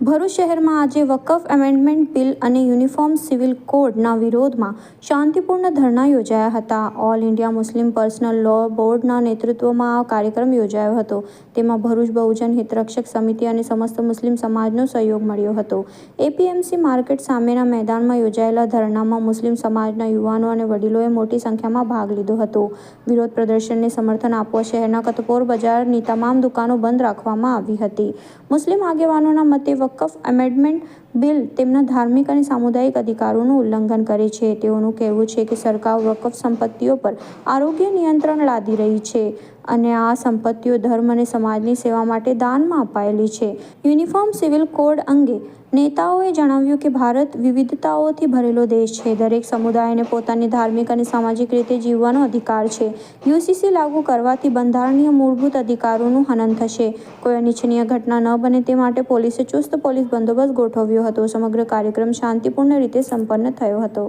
ભરૂચ શહેરમાં આજે Waqf amendment bill અને યુનિફોર્મ સિવિલ કોડના વિરોધમાં શાંતિપૂર્ણ ધરણા યોજાયા હતા. All India Muslim personal law બોર્ડના નેતૃત્વમાં આ કાર્યક્રમ યોજાયો હતો. તેમાં ભરૂચ બહુજન હિતરક્ષક સમિતિ અને સમસ્ત મુસ્લિમ સમાજનો સહયોગ મળ્યો હતો. એપીએમસી માર્કેટ સામેના મેદાનમાં યોજાયેલા ધરણામાં મુસ્લિમ સમાજના યુવાનો અને વડીલોએ મોટી સંખ્યામાં ભાગ લીધો હતો. વિરોધ પ્રદર્શનને સમર્થન આપવા શહેરના કતપોર બજારની તમામ દુકાનો બંધ રાખવામાં આવી હતી. મુસ્લિમ આગેવાનોના મતે વકફ એમેન્ડમેન્ટ બિલ તેમના ધાર્મિક અને સામુદાયિક અધિકારોનું ઉલ્લંઘન કરે છે. તેઓનું કહેવું છે કે સરકાર વકફ સંપત્તિઓ પર આરોગ્ય નિયંત્રણ લાદી રહી છે અને આ સંપત્તિઓ ધર્મ અને સમાજની સેવા માટે દાનમાં અપાયેલી છે. યુનિફોર્મ સિવિલ કોડ અંગે નેતાઓએ જણાવ્યું કે ભારત વિવિધતાઓથી ભરેલો દેશ છે દરેક સમુદાયને પોતાની ધાર્મિક અને સામાજિક રીતે જીવવાનો અધિકાર છે યુસીસી લાગુ કરવાથી બંધારણીય મૂળભૂત અધિકારોનું હનન થશે કોઈ અનિચ્છનીય ઘટના ન બને તે માટે પોલીસે ચુસ્ત પોલીસ બંદોબસ્ત ગોઠવ્યો હતો સમગ્ર કાર્યક્રમ શાંતિપૂર્ણ રીતે સંપન્ન થયો હતો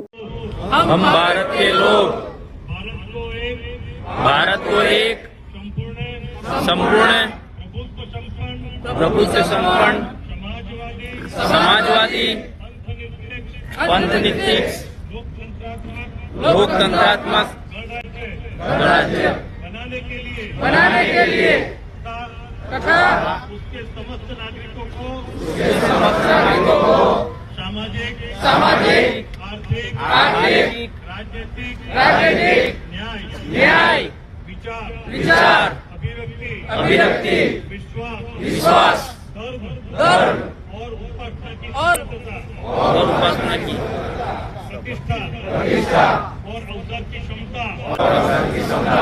हम भारत के लोग भारत को एक भारत को एक संपूर्ण संपूर्ण प्रभुत्व संपन्न प्रभुत्व संपन्न समाजवादी समाजवादी पंथनिरपेक्ष पंथनिरपेक्ष लोकतंत्रात्मक लोकतंत्रात्मक गणराज्य गणराज्य बनाने के लिए बनाने के लिए तथा तथा उसके समस्त नागरिकों को समस्त नागरिकों को सामाजिक सामाजिक आर्थिक आर्थिक राजनीतिक राजनीतिक न्याय न्याय विचार विचार अभिव्यक्ति अभिव्यक्ति विश्वास विश्वास धर्म धर्म और और उपासना की। प्रतिष्ठा प्रतिष्ठा और अवसर की क्षमता और अवसर की क्षमता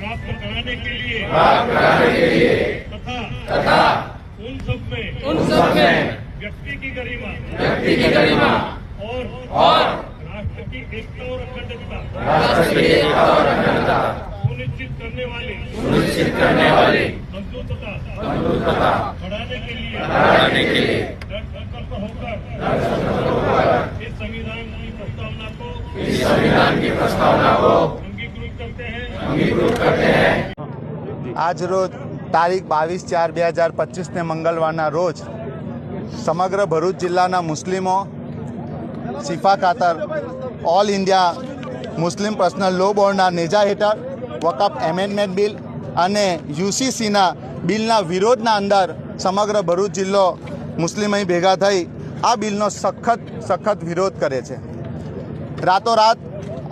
प्राप्त कराने के लिए प्राप्त कराने के लिए तथा तथा उन सब में उन सब में व्यक्ति की गरिमा व्यक्ति की गरिमा और और राष्ट्र की एकता और अखंडता राष्ट्र की एकता और अखंडता सुनिश्चित करने वाली सुनिश्चित करने वाली बंधुत्वता बंधुत्वता बढ़ाने के लिए बढ़ाने के लिए इस संविधान की प्रस्तावना को इस संविधान की प्रस्तावना को अंगीकृत करते हैं अंगीकृत करते हैं આજ રોજ તારીખ બાવીસ ચાર બે હજાર પચીસને મંગળવારના રોજ સમગ્ર ભરૂચ જિલ્લાના મુસ્લિમો શિફા ખાતર all India Muslim personal law બોર્ડના નેજા હેઠળ વકફ એમેન્ડમેન્ટ બિલ અને યુસીસીના બિલના વિરોધના અંદર સમગ્ર ભરૂચ જિલ્લો મુસ્લિમ અહીં ભેગા થઈ આ બિલનો સખત સખત વિરોધ કરે છે. રાતોરાત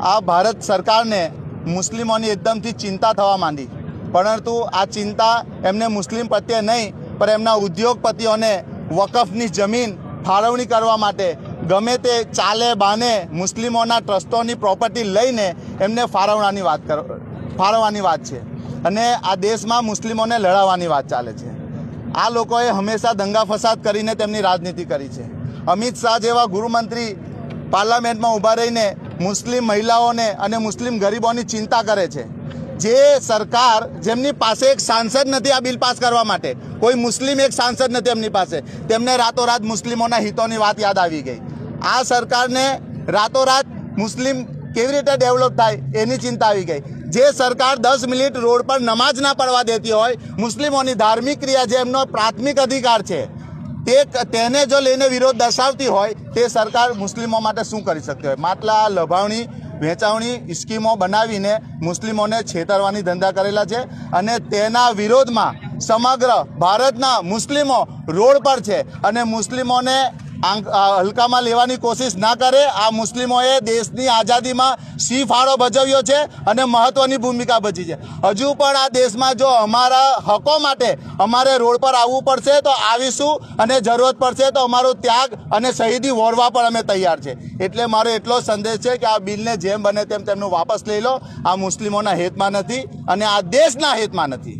આ ભારત સરકારને મુસ્લિમોની એકદમથી ચિંતા થવા માંડી. પરંતુ આ ચિંતા એમને મુસ્લિમ પ્રત્યે નહીં, પણ એમના ઉદ્યોગપતિઓને વકફની જમીન ફાળવણી કરવા માટે ગમે તે ચાલે બાને મુસ્લિમોના ટ્રસ્ટોની પ્રોપર્ટી લઈને એમને ફાળવવાની વાત કર, ફાળવવાની વાત છે. અને આ દેશમાં મુસ્લિમોને લડાવવાની વાત ચાલે છે. આ લોકોએ હંમેશા દંગા ફસાદ કરીને તેમની રાજનીતિ કરી છે. અમિત શાહ જેવા ગૃહમંત્રી પાર્લામેન્ટમાં ઊભા રહીને મુસ્લિમ મહિલાઓને અને મુસ્લિમ ગરીબોની ચિંતા કરે છે. જે સરકાર જેમની પાસે એક સાંસદ નથી આ બિલ પાસ કરવા માટે, કોઈ મુસ્લિમ એક સાંસદ નથી એમની પાસે, તેમને રાતોરાત મુસ્લિમોના હિતોની વાત યાદ આવી ગઈ. આ સરકારને રાતોરાત મુસ્લિમ કેવી રીતે ડેવલપ થાય એની ચિંતા આવી ગઈ. જે સરકાર દસ મિનિટ રોડ પર નમાજ ના પડવા દેતી હોય, મુસ્લિમોની ધાર્મિક ક્રિયા જે એમનો પ્રાથમિક અધિકાર છે તે તેને જો લઈને વિરોધ દર્શાવતી હોય તે સરકાર મુસ્લિમો માટે શું કરી શકતી હોય? માટલા, લભાવણી, વેચાવણી, સ્કીમો બનાવીને મુસ્લિમોને છેતરવાની ધંધા કરેલા છે અને તેના વિરોધમાં સમગ્ર ભારતના મુસ્લિમો રોડ પર છે અને મુસ્લિમોને હલકામાં લેવાની કોશિશ ના કરે. આ મુસ્લિમોએ દેશની આઝાદીમાં સી ફાળો ભજવ્યો છે અને મહત્વની ભૂમિકા ભજી છે. હજુ પણ આ દેશમાં જો અમારા હકો માટે અમારે રોડ પર આવવું પડશે તો આવીશું અને જરૂરત પડશે તો અમારો ત્યાગ અને શહીદી વોરવા પણ અમે તૈયાર છે. એટલે મારો એટલો સંદેશ છે કે આ બિલને જેમ બને તેમ તેમનું વાપસ લઈ લો. આ મુસ્લિમોના હિતમાં નથી અને આ દેશના હિતમાં નથી.